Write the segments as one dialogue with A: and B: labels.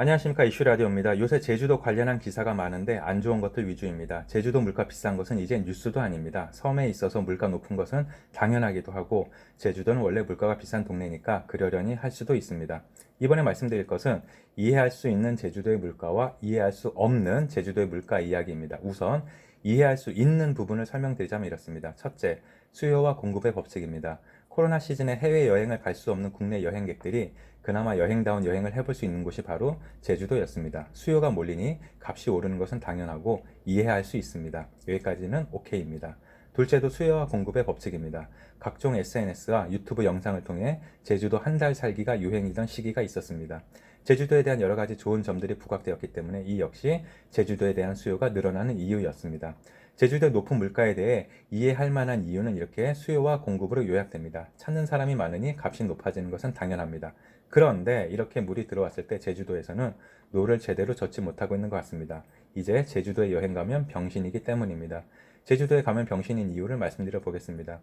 A: 안녕하십니까 이슈라디오입니다. 요새 제주도 관련한 기사가 많은데 안 좋은 것들 위주입니다. 제주도 물가 비싼 것은 이제 뉴스도 아닙니다. 섬에 있어서 물가 높은 것은 당연하기도 하고 제주도는 원래 물가가 비싼 동네니까 그러려니 할 수도 있습니다. 이번에 말씀드릴 것은 이해할 수 있는 제주도의 물가와 이해할 수 없는 제주도의 물가 이야기입니다. 우선 이해할 수 있는 부분을 설명드리자면 이렇습니다. 첫째, 수요와 공급의 법칙입니다. 코로나 시즌에 해외 여행을 갈 수 없는 국내 여행객들이 그나마 여행다운 여행을 해볼 수 있는 곳이 바로 제주도였습니다. 수요가 몰리니 값이 오르는 것은 당연하고 이해할 수 있습니다. 여기까지는 오케이입니다. 둘째도 수요와 공급의 법칙입니다. 각종 SNS와 유튜브 영상을 통해 제주도 한 달 살기가 유행이던 시기가 있었습니다. 제주도에 대한 여러 가지 좋은 점들이 부각되었기 때문에 이 역시 제주도에 대한 수요가 늘어나는 이유였습니다. 제주도의 높은 물가에 대해 이해할 만한 이유는 이렇게 수요와 공급으로 요약됩니다. 찾는 사람이 많으니 값이 높아지는 것은 당연합니다. 그런데 이렇게 물이 들어왔을 때 제주도에서는 노를 제대로 젓지 못하고 있는 것 같습니다. 이제 제주도에 여행 가면 병신이기 때문입니다. 제주도에 가면 병신인 이유를 말씀드려 보겠습니다.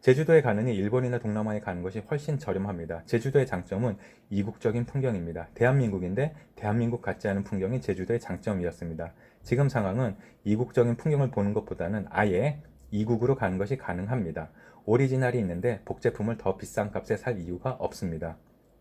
A: 제주도에 가느니 일본이나 동남아에 가는 것이 훨씬 저렴합니다. 제주도의 장점은 이국적인 풍경입니다. 대한민국인데 대한민국 같지 않은 풍경이 제주도의 장점이었습니다. 지금 상황은 이국적인 풍경을 보는 것보다는 아예 이국으로 가는 것이 가능합니다. 오리지널이 있는데 복제품을 더 비싼 값에 살 이유가 없습니다.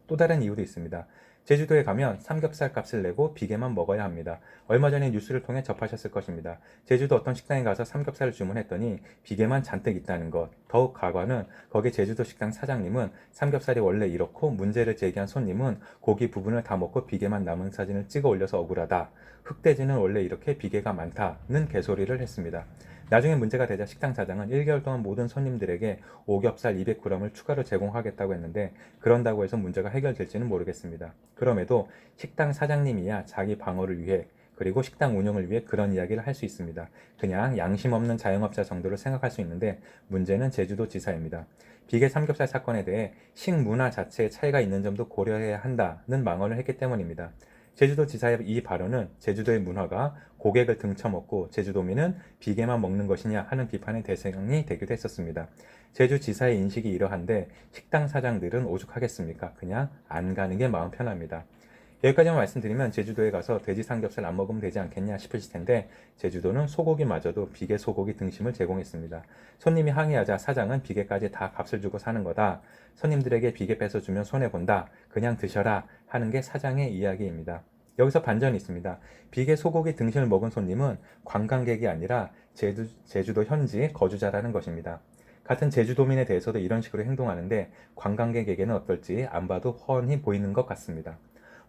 A: 또 다른 이유도 있습니다. 제주도에 가면 삼겹살 값을 내고 비계만 먹어야 합니다. 얼마 전에 뉴스를 통해 접하셨을 것입니다. 제주도 어떤 식당에 가서 삼겹살을 주문했더니 비계만 잔뜩 있다는 것. 더욱 가관은 거기 제주도 식당 사장님은 삼겹살이 원래 이렇고 문제를 제기한 손님은 고기 부분을 다 먹고 비계만 남은 사진을 찍어 올려서 억울하다. 흑돼지는 원래 이렇게 비계가 많다는 개소리를 했습니다. 나중에 문제가 되자 식당 사장은 1개월 동안 모든 손님들에게 오겹살 200g을 추가로 제공하겠다고 했는데 그런다고 해서 문제가 해결될지는 모르겠습니다. 그럼에도 식당 사장님이야 자기 방어를 위해 그리고 식당 운영을 위해 그런 이야기를 할 수 있습니다. 그냥 양심 없는 자영업자 정도를 생각할 수 있는데 문제는 제주도 지사입니다. 비계 삼겹살 사건에 대해 식문화 자체에 차이가 있는 점도 고려해야 한다는 망언을 했기 때문입니다. 제주도 지사의 이 발언은 제주도의 문화가 고객을 등쳐먹고 제주도민은 비계만 먹는 것이냐 하는 비판의 대상이 되기도 했었습니다. 제주 지사의 인식이 이러한데 식당 사장들은 오죽하겠습니까? 그냥 안 가는 게 마음 편합니다. 여기까지만 말씀드리면 제주도에 가서 돼지 삼겹살 안 먹으면 되지 않겠냐 싶으실 텐데 제주도는 소고기마저도 비계 소고기 등심을 제공했습니다. 손님이 항의하자 사장은 비계까지 다 값을 주고 사는 거다. 손님들에게 비계 뺏어 주면 손해 본다. 그냥 드셔라 하는 게 사장의 이야기입니다. 여기서 반전이 있습니다. 비계 소고기 등심을 먹은 손님은 관광객이 아니라 제주, 제주도 현지 거주자라는 것입니다. 같은 제주도민에 대해서도 이런 식으로 행동하는데 관광객에게는 어떨지 안 봐도 훤히 보이는 것 같습니다.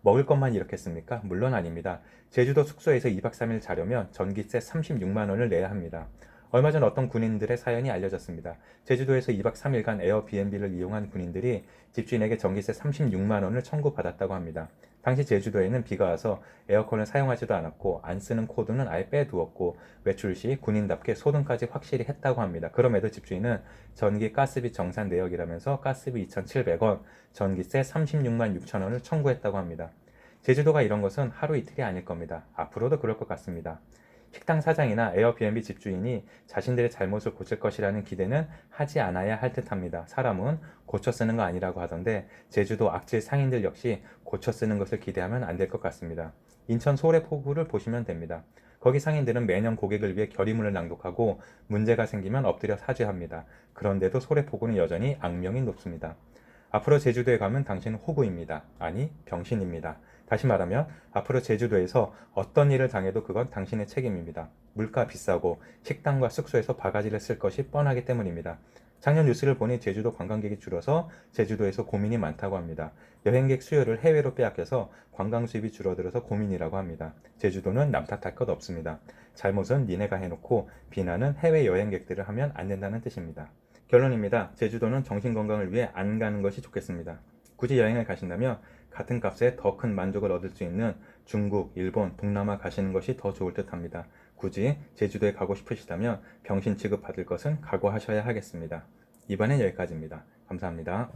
A: 먹을 것만 이렇겠습니까? 물론 아닙니다. 제주도 숙소에서 2박 3일 자려면 전기세 36만 원을 내야 합니다. 얼마 전 어떤 군인들의 사연이 알려졌습니다. 제주도에서 2박 3일간 에어비앤비를 이용한 군인들이 집주인에게 전기세 36만 원을 청구받았다고 합니다. 당시 제주도에는 비가 와서 에어컨을 사용하지도 않았고 안 쓰는 코드는 아예 빼두었고 외출 시 군인답게 소등까지 확실히 했다고 합니다. 그럼에도 집주인은 전기 가스비 정산 내역이라면서 가스비 2,700원, 전기세 36만 6천 원을 청구했다고 합니다. 제주도가 이런 것은 하루 이틀이 아닐 겁니다. 앞으로도 그럴 것 같습니다. 식당 사장이나 에어비앤비 집주인이 자신들의 잘못을 고칠 것이라는 기대는 하지 않아야 할 듯합니다. 사람은 고쳐 쓰는 거 아니라고 하던데 제주도 악질 상인들 역시 고쳐 쓰는 것을 기대하면 안 될 것 같습니다. 인천 소래 포구를 보시면 됩니다. 거기 상인들은 매년 고객을 위해 결의문을 낭독하고 문제가 생기면 엎드려 사죄합니다. 그런데도 소래포구는 여전히 악명이 높습니다. 앞으로 제주도에 가면 당신은 호구입니다. 아니, 병신입니다. 다시 말하면 앞으로 제주도에서 어떤 일을 당해도 그건 당신의 책임입니다. 물가 비싸고 식당과 숙소에서 바가지를 쓸 것이 뻔하기 때문입니다. 작년 뉴스를 보니 제주도 관광객이 줄어서 제주도에서 고민이 많다고 합니다. 여행객 수요를 해외로 빼앗겨서 관광 수입이 줄어들어서 고민이라고 합니다. 제주도는 남 탓할 것 없습니다. 잘못은 니네가 해놓고 비난은 해외 여행객들을 하면 안 된다는 뜻입니다. 결론입니다. 제주도는 정신건강을 위해 안 가는 것이 좋겠습니다. 굳이 여행을 가신다면 같은 값에 더 큰 만족을 얻을 수 있는 중국, 일본, 동남아 가시는 것이 더 좋을 듯 합니다. 굳이 제주도에 가고 싶으시다면 병신 취급 받을 것은 각오하셔야 하겠습니다. 이번엔 여기까지입니다. 감사합니다.